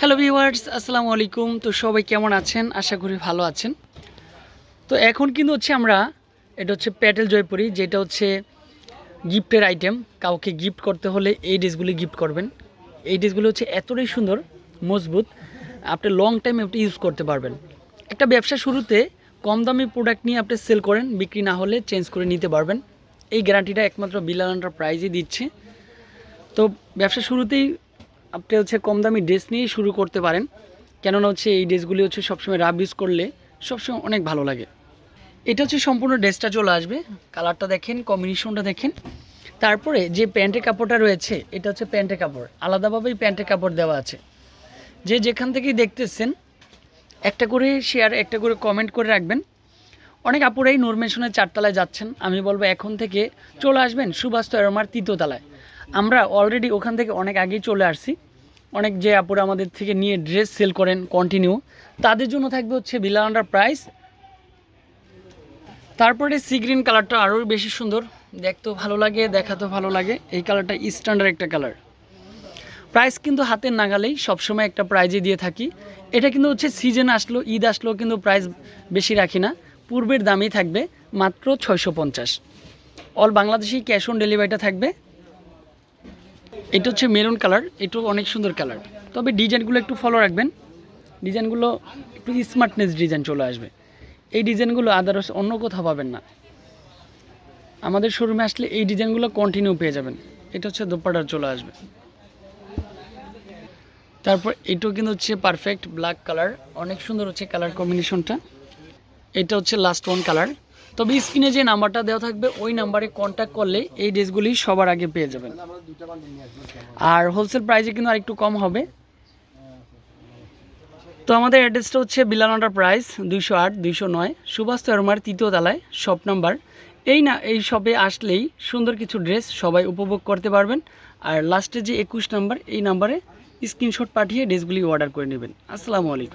Hello viewers আসসালামু আলাইকুম তো সবাই কেমন আছেন? আশা করি ভালো আছেন। তো এখন কিন্তু হচ্ছে আমরা, এটা হচ্ছে প্যাটেল জয়পুরি যেটা হচ্ছে গিফটের আইটেম কাউকে গিফট করতে হলে এই ড্রেসগুলি গিফট করবেন। এই ড্রেসগুলো হচ্ছে এতটাই সুন্দর, মজবুত। আপনি লং টাইম আপনি ইউজ করতে পারবেন। একটা ব্যবসা শুরুতে কম দামি প্রোডাক্ট নিয়ে আপনি সেল করেন, বিক্রি না হলে চেঞ্জ করে নিতে পারবেন। এই গ্যারান্টিটা একমাত্র বিলাল প্রাইজই দিচ্ছে। তো ব্যবসা শুরুতেই আপনি হচ্ছে কম দামি ড্রেস নিয়েই শুরু করতে পারেন। কেননা হচ্ছে এই ড্রেসগুলি হচ্ছে সবসময় রাব ইউজ করলে সবসময় অনেক ভালো লাগে। এটা হচ্ছে সম্পূর্ণ ড্রেসটা চলে আসবে। কালারটা দেখেন কম্বিনেশনটা দেখেন। তারপরে যে প্যান্টের কাপড়টা রয়েছে, এটা হচ্ছে প্যান্টের কাপড়। আলাদাভাবেই প্যান্টের কাপড় দেওয়া আছে। যে যেখান থেকেই দেখতেছেন, একটা করে শেয়ার একটা করে কমেন্ট করে রাখবেন। অনেক আপুরাই নূরমেশনের চারতলায় যাচ্ছেন। আমি বলব এখন থেকে চলে আসবেন সুভাষ তরমার তৃতীয়তলায় আমরা অলরেডি ওখান থেকে অনেক আগেই চলে আসছি। অনেক যে আপুরা আমাদের থেকে নিয়ে ড্রেস সেল করেন কন্টিনিউ তাদের জন্য থাকবে হচ্ছে বিলা আন্ডার প্রাইস তারপরে সি গ্রিন কালারটা আরও বেশি সুন্দর। দেখতেও ভালো লাগে, দেখাতেও ভালো লাগে। এই কালারটা স্ট্যান্ডার্ড একটা কালার প্রাইস কিন্তু হাতের নাগালেই সবসময় একটা প্রাইজে দিয়ে থাকি। এটা কিন্তু হচ্ছে সিজন আসলো, ঈদ আসলো কিন্তু প্রাইস বেশি রাখি না। পূর্বের দামই থাকবে মাত্র ছয়শো পঞ্চাশ। অল বাংলাদেশি ক্যাশ অন ডেলিভারিটা থাকবে। এটা হচ্ছে মেরুন কালার, এটাও অনেক সুন্দর কালার। তবে ডিজাইনগুলো একটু ফলো রাখবেন। ডিজাইনগুলো একটু স্মার্টনেস ডিজাইন চলে আসবে। এই ডিজাইনগুলো আদারস অন্য কোথাও পাবেন না। আমাদের শোরুমে আসলে এই ডিজাইনগুলো কন্টিনিউ পেয়ে যাবেন। এটা হচ্ছে দোপাটার চলে আসবে। তারপর এটাও কিন্তু হচ্ছে পারফেক্ট ব্ল্যাক কালার অনেক সুন্দর হচ্ছে কালার কম্বিনেশনটা এটা হচ্ছে লাস্ট ওয়ান কালার তবে স্ক্রিনে যে নাম্বারটা দেওয়া থাকবে, ওই নাম্বারে কন্ট্যাক্ট করলে এই ড্রেসগুলি সবার আগে পেয়ে যাবেন। আর হোলসেল প্রাইসে কিন্তু আরেকটু কম হবে। তো আমাদের অ্যাড্রেসটা হচ্ছে বিলানোটার প্রাইস দুইশো আট, দুইশো নয়, সুভাষ তরমার তৃতীয় তলায় শপ নাম্বার এই না, এই শপে আসলেই সুন্দর কিছু ড্রেস সবাই উপভোগ করতে পারবেন। আর লাস্টে যে একুশ নাম্বার এই নাম্বারে স্ক্রিনশট পাঠিয়ে ড্রেসগুলি অর্ডার করে নেবেন। আসসালামু আলাইকুম।